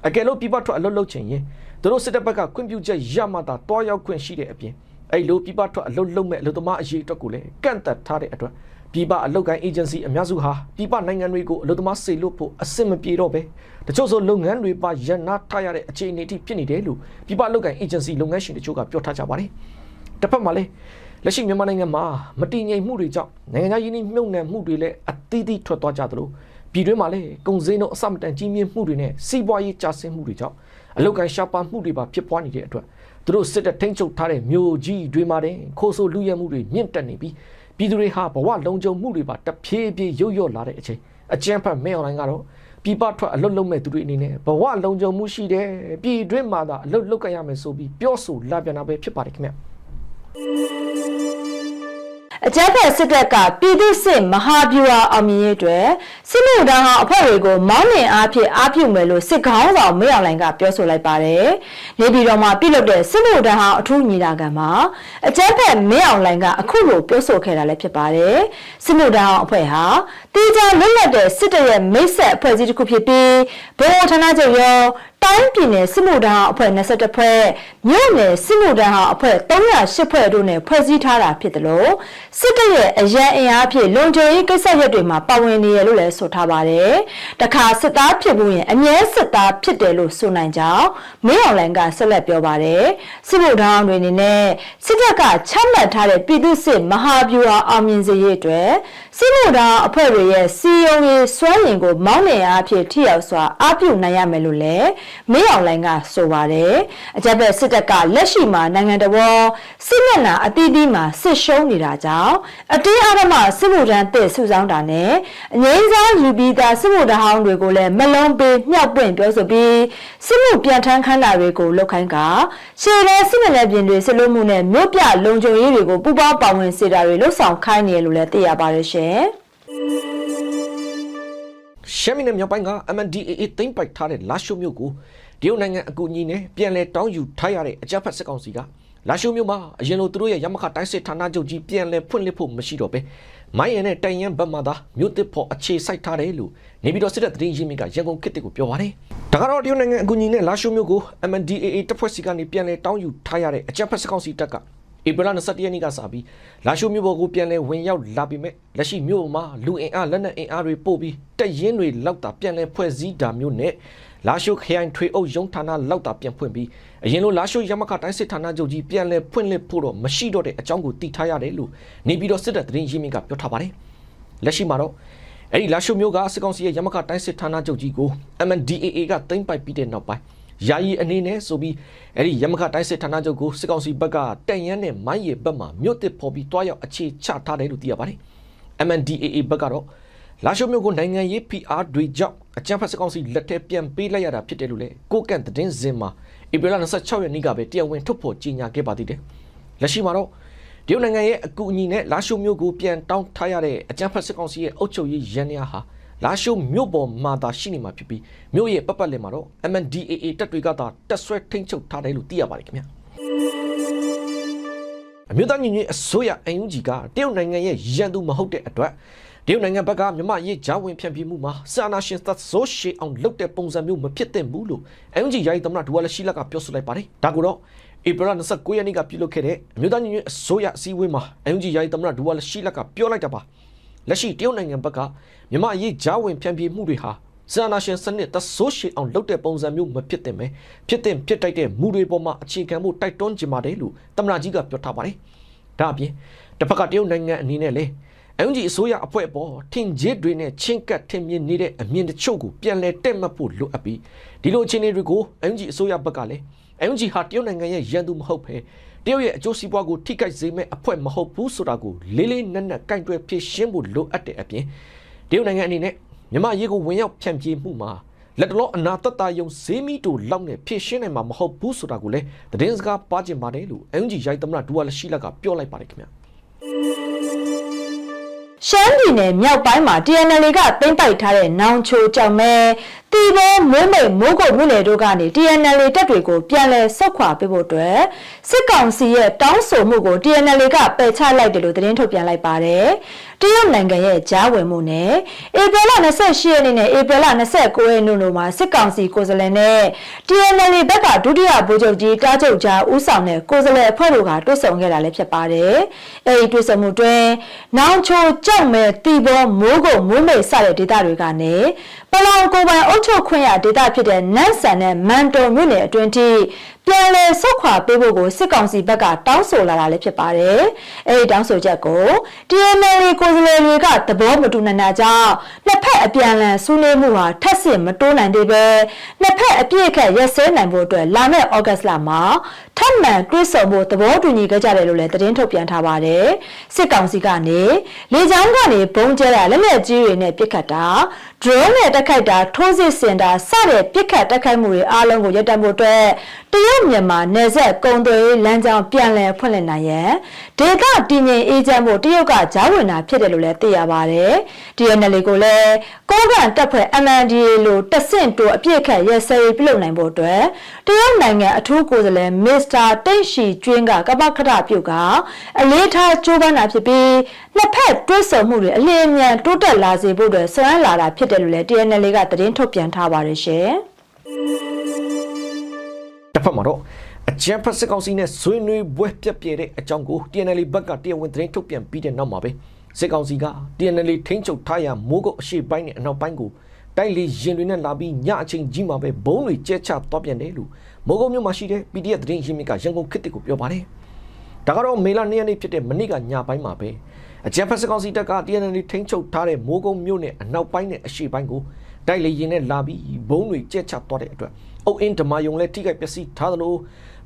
အကယ်လို့ပြည်ပထွက်အလုတ်လုတ်ချင်ရင်သူတို့စစ်တပ်ဘက်ကခွင့်ပြုချက်ရမှသာတွားရောက်ခွင့်ရှိတဲ့အပြင်အဲ့လိုပြည်ပထွက်အလုတ်လုတ်မဲ့အလုတ်သမားအရေးအတွက်ကိုလည်းကန့်သက်ထားတဲ့အတွက်ပြည်ပအလုတ်ကိုင်းအေဂျင်စီအများစုဟာပြည်ပနိုင်ငံတွေကိုအလုတ်သမားစေလွတ်ဖို့အဆင်မပြေတော့ပဲတချို့ဆိုလုပ်ငန်းတွေပါရန်နာထားရတဲ့အခြေအနေအထိဖြစ်နေတယ်လို့ပြည်ပအလုတ်ကိုင်းအေဂျင်စီလုပ်ငန်းရှင်တချို့ကပြောထားကြပါတယ်တစ်ဖက်မှာလည်း လက်ရှိမြန်မာနိုင်ငံမှာမတည်ငြိမ်မှုတွေကြောင့်နိုင်ငံခြားယင်းနှိမ့်နှံမှုတွေလည်းအသီးသီးထွက်သွားကြသလိုပြည်တွင်းမှာလည်းကုန်စည်နှုန်းအဆမတန်ကြီးမြင့်မှုတွေနဲ့စီးပွားရေးကျဆင်းမှုတွေကြောင့်အလုတ်ကန်ရှားပါမှုတွေပါဖြစ်ပွားနေတဲ့အတွက်သူတို့စစ်တပ်ထိန်းချုပ်ထားတဲ့မြို့ကြီးတွေမှာတင်ခိုးဆိုးလူရဲမှုတွေမြင့်တက်နေပြီးပြည်သူတွေဟာဘဝလုံခြုံမှုတွေပါတဖြည်းဖြည်းရုပ်ရော့လာတဲ့အချိန်အကြမ်းဖက်မဲအွန်လိုင်းကတော့ပြည်ပထွက်အလုတ်လုံးမဲ့သူတွေအနေနဲ့ဘဝလုံခြုံမှုရှိတယ်ပြည်တွင်းမှာသာအလုတ်လုတ်ကြရမယ်ဆိုပြီးပြောဆိုလာပြန်တာပဲဖြစ်ပါတယ်ခင်ဗျ အကြမ်းဖက်စစ်တပ်ကပြည်သူစစ်မဟာဗျူဟာအောင်မြင်ရေးအတွက်စစ်မှုထမ်းဟောင်းအဖွဲ့တွေကိုမောင်းနှင်အားဖြင့်အားပြုမယ်လို့စစ်ခေါင်းဆောင်မေအောင်လိုင်ကပြောဆိုလိုက်ပါတယ်။နေပြည်တော်မှာပြုလုပ်တဲ့စစ်မှုထမ်းဟောင်းအထူးညီလာခံမှာအကြမ်းဖက်မေအောင်လိုင်ကအခုလိုပြောဆိုခဲ့တာလည်းဖြစ်ပါတယ်။စစ်မှုထမ်းဟောင်းအဖွဲ့ဟာတေချာလွတ်လပ်တဲ့စစ်တပ်ရဲ့မိတ်ဆက်အဖွဲ့အစည်းတစ်ခုဖြစ်ပြီးဗဟိုဌာနချုပ်ရော တိုင်းပြည်နယ်စစ်မှုထမ်းဟောင်းအဖွဲ့22ဖွဲ့မြို့နယ်စစ်မှုထမ်းဟောင်းအဖွဲ့308ဖွဲ့တို့နဲ့ဖွဲ့စည်းထားတာဖြစ်တယ်လို့စစ်တပ်ရဲ့အရန်အင်အားဖြင့်လုံခြုံရေးကိစ္စရပ်တွေမှာပါဝင်နေရလို့လည်းဆိုထားပါတယ်။တခါစစ်သားဖြစ်မှုရင်အမြဲစစ်သားဖြစ်တယ်လို့ဆိုနိုင်ကြောင်းမင်းအောင်လိုင်ကဆက်လက်ပြောပါတယ်။စစ်မှုထမ်းဟောင်းတွေအနေနဲ့စစ်တပ်ကချမှတ်ထားတဲ့ပြည်သူစစ်မဟာဗျူဟာအောင်မြင်စေရေးအတွက်စစ်မှုထမ်းအဖွဲ့တွေရဲ့စီယုံရေးစွမ်းရည်ကိုမောင်းနှင်အားဖြင့်ထိရောက်စွာအားပြုနိုင်ရမယ်လို့လည်းမေးအောင်လိုင်းကဆိုပါတယ်။အကြမ်းဖက်စစ်တပ်ကလက်ရှိမှာနိုင်ငံတော်စစ်မျက်နှာအသီးသီးမှာစစ်ရှုံးနေတာကြောင့်အတင်းအဓမ္မစစ်မှုထမ်းတစ်စုဆောင်းတာနဲ့အငြိမ်းစားယူပြီးသားစစ်မှုထမ်းဟောင်းတွေကိုလည်းမလုံးပေးမြောက်ပွင့်ပြောဆိုပြီးစစ်မှုပြန်ထမ်းခန်းတာတွေကိုလုပ်ခိုင်းကရှေ့တဲ့စစ်မျက်နှာပြင်တွေစစ်လို့မှုနဲ့မြို့ပြလုံခြုံရေးတွေကိုပူးပေါင်းပါဝင်စေတာတွေလှုပ်ဆောင်ခိုင်းနေရလို့လည်းသိရပါတယ်ရှင်။ ရှမ်းပြည်နယ်မြောက်ပိုင်းက MNDAA သိမ်းပိုက်ထားတဲ့လာရှိုးမြို့ကိုတရုတ်နိုင်ငံအကူအညီနဲ့ပြန်လည်တောင်းယူထားရတဲ့အကြမ်းဖက်စစ်ကောင်စီကလာရှိုးမြို့မှာအရင်လိုသူတို့ရဲ့ရမခတိုင်းစစ်ဌာနချုပ်ကြီးပြန်လည်ဖွင့်လှစ်ဖို့မရှိတော့ပဲမိုင်းရံနဲ့တိုင်ရန်ဘက်မှသာမြို့တစ်ဖို့အခြေစိုက်ထားတယ်လို့နေပြည်တော်စစ်တပ်သတင်းရင်းမြစ်ကရန်ကုန်ခေတ်တစ်ကိုပြောပါတယ်။ဒါကတော့တရုတ်နိုင်ငံအကူအညီနဲ့လာရှိုးမြို့ကို MNDAA တပ်ဖွဲ့စီကနေပြန်လည်တောင်းယူထားရတဲ့အကြမ်းဖက်စစ်ကောင်စီတပ်က ဧပြီလ21ရက်နေ့ကစပြီးလာရှိုးမြို့ပေါ်ကိုပြန်လဲဝင်ရောက်လာပြီးမြဲလက်ရှိမြို့မှာလူအင်အားလက်နက်အင်အားတွေပို့ပြီးတက်ရင်တွေလောက်တာပြန်လဲဖွဲ့စည်းတာမျိုးနဲ့လာရှိုးခရိုင်ထွေအုပ်ရုံးဌာနလောက်တာပြန်ဖွင့်ပြီးအရင်လိုလာရှိုးရမခတိုင်းစစ်ဌာနချုပ်ကြီးပြန်လဲဖွင့်လှစ်ဖို့တော့မရှိတော့တဲ့အကြောင်းကိုသိထားရတယ်လို့နေပြည်တော်စစ်တပ်သတင်းရင်းမြစ်ကပြောထားပါတယ်လက်ရှိမှာတော့အဲ့ဒီလာရှိုးမြို့ကစစ်ကောင်စီရဲ့ရမခတိုင်းစစ်ဌာနချုပ်ကြီးကို MNDAA ကသိမ်းပိုက်ပြီးတဲ့နောက်ပိုင်း ယာယီအနေနဲ့ဆိုပြီးအဲ့ဒီရမခတိုင်းစစ်ဌာနချုပ်ကိုစစ်ကောင်စီဘက်ကတန်ရန်နဲ့မိုင်းရဘက်မှာမြို့တစ်ဖော်ပြီးတွားရောက်အခြေချထားတယ်လို့သိရပါတယ်။ MNDAA ဘက်ကတော့လာရှိုးမြို့ကိုနိုင်ငံရေး PR တွေကြောင့်အကြမ်းဖက်စစ်ကောင်စီလက်ထက်ပြန်ပေးလိုက်ရတာဖြစ်တယ်လို့လည်းကိုကန့်သတင်းစင်မှာဧပြီလ26ရက်နေ့ကပဲတရားဝင်ထုတ်ဖော်ကြေညာခဲ့ပါသေးတယ်။လက်ရှိမှာတော့တရုတ်နိုင်ငံရဲ့အကူအညီနဲ့လာရှိုးမြို့ကိုပြန်တောင်းထားရတဲ့အကြမ်းဖက်စစ်ကောင်စီရဲ့အုပ်ချုပ်ရေးရန်ရာဟာ လာရှိုးမြို့ပေါ်မှာသာရှိနေမှာဖြစ်ပြီးမြို့ရဲ့ပတ်ပတ်လည်မှာတော့ MNDAA တပ်တွေကသာတက်ဆွဲထိန်းချုပ်ထားတယ်လို့သိရပါတယ်ခင်ဗျာအမျိုးသားညီညွတ်ရေးအစိုးရအန်ယူဂျီကတရုတ်နိုင်ငံရဲ့ရန်သူမဟုတ်တဲ့အတွက်တရုတ်နိုင်ငံဘက်ကမြမရေးဂျာဝင်ဖြန့်ပြမှုမှာစာနာရှင်သတ်ဆိုးရှေအောင်လုပ်တဲ့ပုံစံမျိုးမဖြစ်သင့်ဘူးလို့အန်ယူဂျီယာယီသမ္မတဒူဝါလရှိလကပြောဆိုလိုက်ပါတယ်ဒါကိုတော့ဧပြီလ29ရက်နေ့ကပြုလုပ်ခဲ့တဲ့အမျိုးသားညီညွတ်ရေးအစိုးရအစည်းအဝေးမှာအန်ယူဂျီယာယီသမ္မတဒူဝါလရှိလကပြောလိုက်တာပါ လက်ရှိတရုတ်နိုင်ငံဘက်ကမြမရေးဂျာဝင်ဖြန့်ပြမှုတွေဟာစာနာရှင်စနစ်သဆိုးရှေအောင်လုပ်တဲ့ပုံစံမျိုးမဖြစ်သင့်ပဲဖြစ်တဲ့ဖြစ်တိုက်တဲ့မူတွေပေါ်မှာအခြေခံဖို့တိုက်တွန်းကြပါတယ်လို့သမ္မတကြီးကပြောထားပါတယ်ဒါအပြင်တစ်ဖက်ကတရုတ်နိုင်ငံအနေနဲ့လည်းအန်ဂျီအစိုးရအဖွဲ့ပေါ်ထင်ကြီးတွေနဲ့ချင်းကပ်ထင်မြင်နေတဲ့အမြင်တချို့ကိုပြန်လဲတက်မှတ်ဖို့လိုအပ်ပြီးဒီလိုအခြေအနေတွေကိုအန်ဂျီအစိုးရဘက်ကလည်းအန်ဂျီဟာတရုတ်နိုင်ငံရဲ့ရန်သူမဟုတ်ပဲ တရုတ်ရဲ့အကျိုးစီးပွားကိုထိခိုက်စေမဲ့အဖွဲ့မဟုတ်ဘူးဆိုတာကိုလေးလေးနက်နက်ကင်တွယ်ဖြေရှင်းဖို့လိုအပ်တဲ့အပြင်တရုတ်နိုင်ငံအနေနဲ့မြန်မာရေးကိုဝင်ရောက်ဖြန့်ပြေးမှုမှာလက်တလောအနာတတယုံဈေးမီတိုလောက်နဲ့ဖြည့်ရှင်းနိုင်မှာမဟုတ်ဘူးဆိုတာကိုလည်းသတင်းစကားပါကျင်ပါတယ်လို့အန်ဂျီရိုက်သမရဒူဝါလရှိလကပြောလိုက်ပါတယ်ခင်ဗျာရှမ်းပြည်နယ်မြောက်ပိုင်းမှာ TNL ကသိမ်းပိုက်ထားတဲ့နောင်ချိုကြောင့်မဲ တီဘောမိုးမိတ်မိုးကုတ်မြို့နယ်တို့ကနေ TNL တပ်တွေကိုပြန်လည်ဆုတ်ခွာပေးဖို့အတွက်စစ်ကောင်စီရဲ့တောင်းဆိုမှုကို TNL ကပယ်ချလိုက်တယ်လို့သတင်းထုတ်ပြန်လိုက်ပါတယ်။တရုတ်နိုင်ငံရဲ့ကြားဝင်မှုနဲ့ဧပြီလ28ရက်နေ့နဲ့ဧပြီလ29ရက်နေ့တို့မှာစစ်ကောင်စီကိုယ်စားလှယ်နဲ့ TNL ဘက်ကဒုတိယဗိုလ်ချုပ်ကြီးတားချုပ်ကြားဦးဆောင်တဲ့ကိုယ်စားလှယ်အဖွဲ့တို့ကတွေ့ဆုံခဲ့တာလည်းဖြစ်ပါတယ်။အဲဒီတွေ့ဆုံမှုတွင်နောင်ချိုကြောက်မဲ့တီဘောမိုးကုတ်မိုးမိတ်စတဲ့ဒေသတွေကနေ ပလောင်ကိုယ်ပိုင်အုပ်ချုပ်ခွင့်ရဒေသဖြစ်တဲ့နတ်ဆန်နဲ့မန်တုံမြို့နယ်အတွင်းထိ ပြန်လည်ဆုတ်ခွာပေးဖို့ကိုစစ်ကောင်စီဘက်ကတောင်းဆိုလာတာလည်းဖြစ်ပါတယ်။အဲဒီတောင်းဆိုချက်ကို TNL ကိုယ်စားလှယ်တွေကသဘောမတူနိုင်တာကြောင့်နှစ်ဖက်အပြန်အလှန်ဆွေးနွေးမှုဟာထပ်ဆင့်မတိုးနိုင်သေးပဲနှစ်ဖက်အပြည့်အခက်ရက်စဲနိုင်ဖို့အတွက်လာမယ့်ဩဂတ်စ်လမှာထပ်မံတွဲဆုံဖို့သဘောတူညီခဲ့ကြတယ်လို့လည်းသတင်းထုတ်ပြန်ထားပါတယ်။စစ်ကောင်စီကနေလေကြောင်းကနေဘုံကျဲတာလက်လက်ကြီးတွေနဲ့ပစ်ခတ်တာ drone နဲ့တက်ခိုက်တာထိုးစစ်ဆင်တာစတဲ့ပစ်ခတ်တက်ခိုက်မှုတွေအားလုံးကိုရပ်တန့်ဖို့အတွက်တရုတ်မြန်မာနယ်စပ်ကုန်သွယ်ရေးလမ်းကြောင်းပြန်လည်ဖွင့်လှစ်နိုင်ရန်ဒေသတည်ငြိမ်အေးချမ်းဖို့တရုတ်ကကြားဝင်တာဖြစ်တယ်လို့လည်းသိရပါတယ်။ DNL ကိုလည်းကိုးကန်တပ်ဖွဲ့ MNDA လို့တဆင့်တိုးအပြစ်ခတ်ရဲစဲရေးပြုလုပ်နိုင်ဖို့အတွက်တရုတ်နိုင်ငံအထူးကိုယ်စားလှယ်မစ္စတာတိတ်ရှီကျွင်းကကပ္ပခရပြုတ်ကအလေးထားကြိုးပမ်းတာဖြစ်ပြီးနှစ်ဖက်တွဲဆုံမှုတွေအလင်းအမြန်တိုးတက်လာစေဖို့အတွက်ဆွမ်းလာတာဖြစ်တယ်လို့လည်း TNL ကသတင်းထုတ်ပြန်ထားပါတယ်ရှင်။တစ် ဖက်မှာတော့အကြံဖက်စစ်ကောင်စီနဲ့ဆွေးနွေးပွဲပြက်ပြဲတဲ့အကြောင်းကို TNL ဘက်ကတရားဝင်သတင်းထုတ်ပြန်ပြီးတဲ့နောက်မှာပဲစစ်ကောင်စီက TNL ထိန်းချုပ်ထားရမိုးကုတ်အရှိပိုင်းနဲ့အနောက်ပိုင်းကိုတိုက်လေရင်တွေနဲ့လာပြီးညအချိန်ကြီးမှာပဲဘုံတွေကျဲချသွားပြန်တယ်လို့မိုးကုတ်မြို့မှာရှိတဲ့ PDF သတင်းရင်းမြစ်ကရန်ကုန်ခေတ်တစ်ကိုပြောပါတယ်။ဒါကတော့မေလ2ရက်နေ့ဖြစ်တဲ့မနေ့ကညပိုင်းမှာပဲအကြံဖက်စကောင်စီတပ်က TNL ထိန်းချုပ်ထားတဲ့မိုးကုတ်မြို့နယ်အနောက်ပိုင်းနဲ့အရှေ့ပိုင်းကိုတိုက်လေရင်နဲ့လာပြီးဘုံတွေကျက်ချသွားတဲ့အတွက် အုတ်အင်းဓမာယုံလည်းထိခိုက်ပျက်စီးထားသလို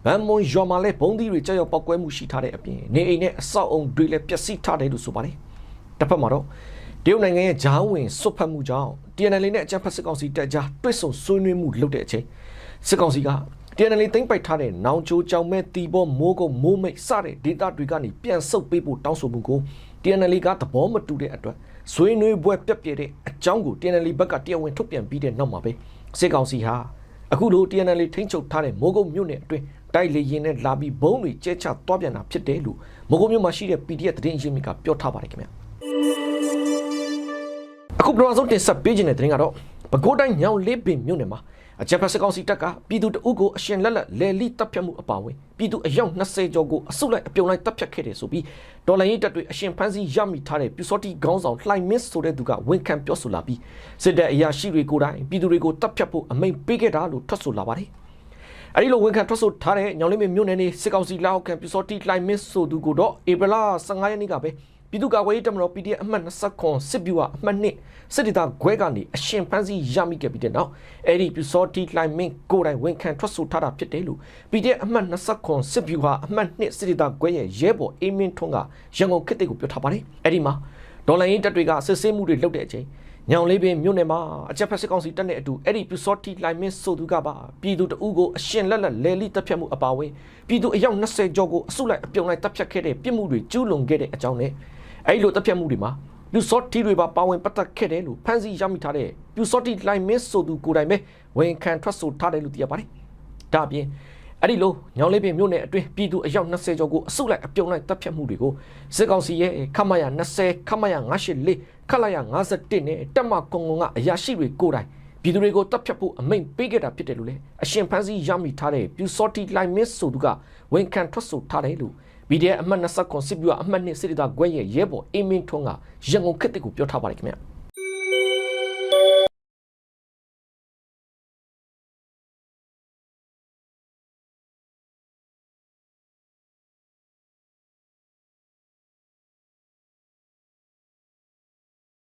ဗန်မွန်ရွာမှာလည်းဘုံသီးတွေကြောက်ရောက်ပောက်ကွဲမှုရှိထားတဲ့အပြင်နေအိမ်နဲ့အဆောက်အုံတွေလည်းပျက်စီးထားတယ်လို့ဆိုပါတယ်တစ်ဖက်မှာတော့တရုတ်နိုင်ငံရဲ့ဂျားဝင်စွတ်ဖက်မှုကြောင့် TNL နဲ့အကြံဖက်စကောင်စီတပ်ကြားတွစ်ဆုံဆွေးနွေးမှုလုပ်တဲ့အချိန်စစ်ကောင်စီက TNL သိမ့်ပိုက်ထားတဲ့နောင်ချိုကြောင်မဲ့တီဘောမိုးကုတ်မိုးမိတ်စတဲ့ဒေတာတွေကနေပြန်ဆုတ်ပေးဖို့တောင်းဆိုမှုကို TNL ကသဘောမတူတဲ့အတွက်ဇွေးနွေးပွဲပြက်ပြဲတဲ့အကြောင်းကို TNL ဘက်ကတရားဝင်ထုတ်ပြန်ပြီးတဲ့နောက်မှာပဲစစ်ကောင်စီဟာ အခုလို TNL ထိန်းချုပ်ထားတဲ့မိုးကုတ်မြို့နယ်အတွင်းတိုက်လေရင်နဲ့လာပြီးဘုံတွေကျဲချသွားပြန်တာဖြစ်တယ်လို့မိုးကုတ်မြို့မှာရှိတဲ့ PDF သတင်းရင်းမြစ်ကပြောထားပါတယ်ခင်ဗျာအခုပထမဆုံးတင်ဆက်ပေးခြင်းတဲ့သတင်းကတော့ ပဲခူးတိုင်းညောင်လေးပင်မြို့နယ်မှာအကြံဖက်စကောင်စီတပ်ကပြည်သူတအုပ်ကိုအရှင်လက်လက်လဲလီတပ်ဖြတ်မှုအပါအဝင်ပြည်သူအယောက်20ကျော်ကိုအစုလိုက်အပြုံလိုက်တပ်ဖြတ်ခဲ့တယ်ဆိုပြီးဒေါ်လာရေးတပ်တွေအရှင်ဖမ်းဆီးရမိထားတဲ့ပြူစောတိခေါင်းဆောင်လှိုင်မင်းဆိုတဲ့သူကဝန်ခံပြောဆိုလာပြီးစစ်တပ်အရာရှိတွေကိုယ်တိုင်ပြည်သူတွေကိုတပ်ဖြတ်ဖို့အမိန့်ပေးခဲ့တာလို့ထွက်ဆိုလာပါတယ်အဲဒီလိုဝန်ခံထွက်ဆိုထားတဲ့ညောင်လေးမင်းမြို့နယ်နေစစ်ကောင်စီလက်အောက်ခံပြူစောတိလှိုင်မင်းဆိုသူကိုတော့ဧပြီလ15ရက်နေ့ကပဲ ပြည်သူ့ကာကွယ်ရေးတပ်မတော် PDF အမှတ်29စစ်ဗျူဟာအမှတ်1စစ်ဒေသခွဲကနေအရှင်ဖမ်းဆီးရမိခဲ့ပြီးတဲ့နောက်အဲ့ဒီပြူစောတိလှိုင်မင်းကိုယ်တိုင်ဝန်ခံထွက်ဆိုထားတာဖြစ်တယ်လို့ PDF အမှတ်29စစ်ဗျူဟာအမှတ်2စစ်ဒေသခွဲရဲ့ရဲဘော်အေးမင်းထွန်းကရန်ကုန်ခေတ်တွေကိုပြောထားပါတယ်အဲ့ဒီမှာဒေါ်လာရင်းတပ်တွေကစစ်ဆေးမှုတွေလုပ်တဲ့အချိန်ညောင်လေးပင်မြို့နယ်မှာအကြက်ဖက်စစ်ကောင်စီတပ်နဲ့အတူအဲ့ဒီပြူစောတိလှိုင်မင်းဆိုသူကပါပြည်သူတအုပ်ကိုအရှင်လက်လက်လဲလီတပ်ဖြတ်မှုအပါအဝင်ပြည်သူအယောက်20ကျော်ကိုအစုလိုက်အပြုံလိုက်တပ်ဖြတ်ခဲ့တဲ့ပြစ်မှုတွေကျူးလွန်ခဲ့တဲ့အကြောင်းနဲ့ အဲ့ဒီလိုတပ်ဖြတ်မှုတွေမှာပြူစောတိတွေပါပါဝင်ပတ်သက်ခဲ့တယ်လို့ဖမ်းဆီးရမိထားတဲ့ပြူစောတိလှိုင်မင်းဆိုသူကိုယ်တိုင်ပဲဝန်ခံထွက်ဆိုထားတယ်လို့သိရပါတယ်ဒါအပြင်အဲ့ဒီလိုညောင်လေးပင်မြို့နယ်အတွင်းပြည်သူအယောက်20ကျော်ကိုအစုလိုက်အပြုံလိုက်တပ်ဖြတ်မှုတွေကိုစစ်ကောင်စီရဲ့ခမရ20ခမရ984ခလာရ51နဲ့တက်မကုံကုံကအရာရှိတွေကိုယ်တိုင်ပြည်သူတွေကိုတပ်ဖြတ်ဖို့အမိန့်ပေးခဲ့တာဖြစ်တယ်လို့လေအရှင်ဖန်းစီရမိထားတဲ့ပြူစောတိလိုင်မစ်ဆိုသူကဝန်ခံထွက်ဆိုထားတယ်လို့ BDF အမှတ်29စစ်ဗျူအမှတ်2စစ်ဒေသခွဲရဲ့ရဲဘော်အင်းမင်းထွန်းကရန်ကုန်ခေတ်တစ်ကိုပြောထားပါတယ်ခင်ဗျ